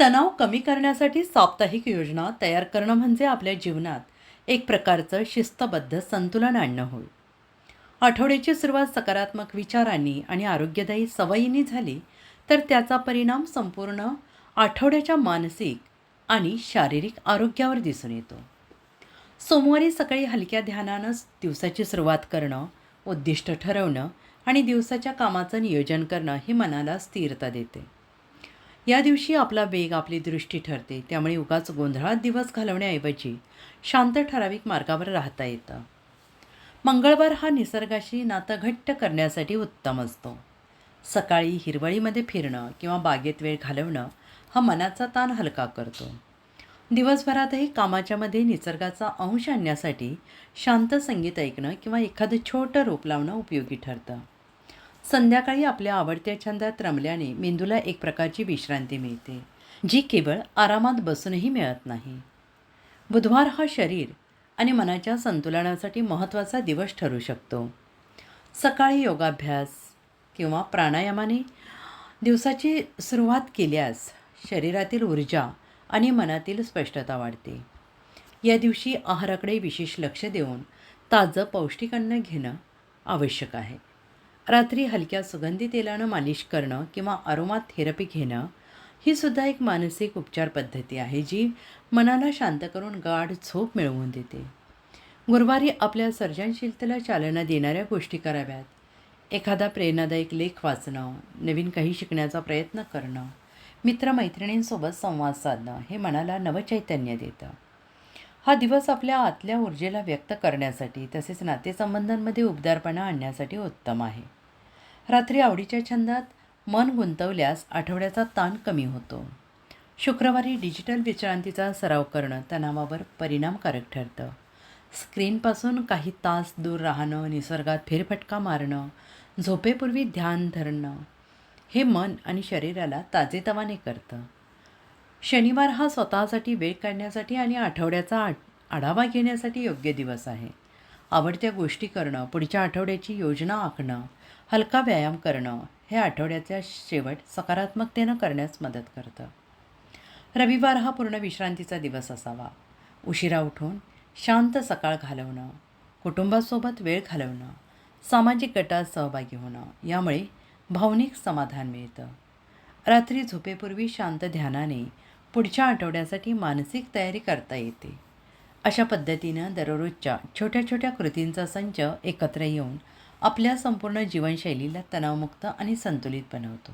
तणाव कमी करण्यासाठी साप्ताहिक योजना तयार करणं म्हणजे आपल्या जीवनात एक प्रकारचं शिस्तबद्ध संतुलन आणणं होय. आठवड्याची सुरुवात सकारात्मक विचारांनी आणि आरोग्यदायी सवयींनी झाली तर त्याचा परिणाम संपूर्ण आठवड्याच्या मानसिक आणि शारीरिक आरोग्यावर दिसून येतो. सोमवारी सकाळी हलक्या ध्यानानं दिवसाची सुरुवात करणं उद्दिष्ट ठरवणं आणि दिवसाच्या कामाचं नियोजन करणं हे मनाला स्थिरता देते. या दिवशी आपला वेग आपली दृष्टी ठरते. त्यामुळे उगाच गोंधळात दिवस घालवण्याऐवजी शांत ठराविक मार्गावर राहता येतं. मंगळवार हा निसर्गाशी नातं घट्ट करण्यासाठी उत्तम असतो. सकाळी हिरवळीमध्ये फिरणं किंवा बागेत वेळ घालवणं हा मनाचा ताण हलका करतो. दिवसभरातही कामाच्यामध्ये निसर्गाचा अंश आणण्यासाठी शांत संगीत ऐकणं किंवा एखादं छोटं रोप लावणं उपयोगी ठरतं. संध्याकाळी आपल्या आवडत्या छंदात रमल्याने मेंदूला एक प्रकारची विश्रांती मिळते जी केवळ आरामात बसूनही मिळत नाही. बुधवार हा शरीर आणि मनाच्या संतुलनासाठी महत्त्वाचा दिवस ठरू शकतो. सकाळी योगाभ्यास किंवा प्राणायामाने दिवसाची सुरुवात केल्यास शरीरातील ऊर्जा आणि मनातील स्पष्टता वाढते. या दिवशी आहाराकडे विशेष लक्ष देऊन ताजं पौष्टिक अन्न घेणं आवश्यक आहे. रात्री हलक्या सुगंधी तेलानं मालिश करणं किंवा अरोमा थेरपी घेणं ही सुद्धा एक मानसिक उपचार पद्धती आहे जी मनाला शांत करून गाढ झोप मिळवून देते. गुरुवारी आपल्या सर्जनशीलतेला चालना देणाऱ्या गोष्टी कराव्यात. एखादा प्रेरणादायक लेख वाचणं नवीन काही शिकण्याचा प्रयत्न करणं मित्रमैत्रिणींसोबत संवाद साधणं हे मनाला नवचैतन्य देतं. हा दिवस आपल्या आतल्या ऊर्जेला व्यक्त करण्यासाठी तसेच नातेसंबंधांमध्ये उबदारपणा आणण्यासाठी उत्तम आहे. रात्री आवडीच्या छंदात मन गुंतवल्यास आठवड्याचा ताण कमी होतो. शुक्रवारी डिजिटल विश्रांतीचा सराव करणं तणावावर परिणामकारक ठरतं. स्क्रीनपासून काही तास दूर राहणं निसर्गात फेरफटका मारणं झोपेपूर्वी ध्यान धरणं हे मन आणि शरीराला ताजेतवाने करतं. शनिवार हा स्वतःसाठी वेळ काढण्यासाठी आणि आठवड्याचा आठ आढावा घेण्यासाठी योग्य दिवस आहे. आवडत्या गोष्टी करणं पुढच्या आठवड्याची योजना आखणं हलका व्यायाम करणं हे आठवड्याचा शेवट सकारात्मकतेनं करण्यास मदत करतं. रविवार हा पूर्ण विश्रांतीचा दिवस असावा. उशिरा उठून शांत सकाळ घालवणं कुटुंबासोबत वेळ घालवणं सामाजिक गटात सहभागी होणं यामुळे भावनिक समाधान मिळतं. रात्री झोपेपूर्वी शांत ध्यानाने पुढच्या आठवड्यासाठी मानसिक तयारी करता येते. अशा पद्धतीनं दररोजच्या छोट्या छोट्या कृतींचा संच एकत्र येऊन आपल्या संपूर्ण जीवनशैलीला तणावमुक्त आणि संतुलित बनवतो.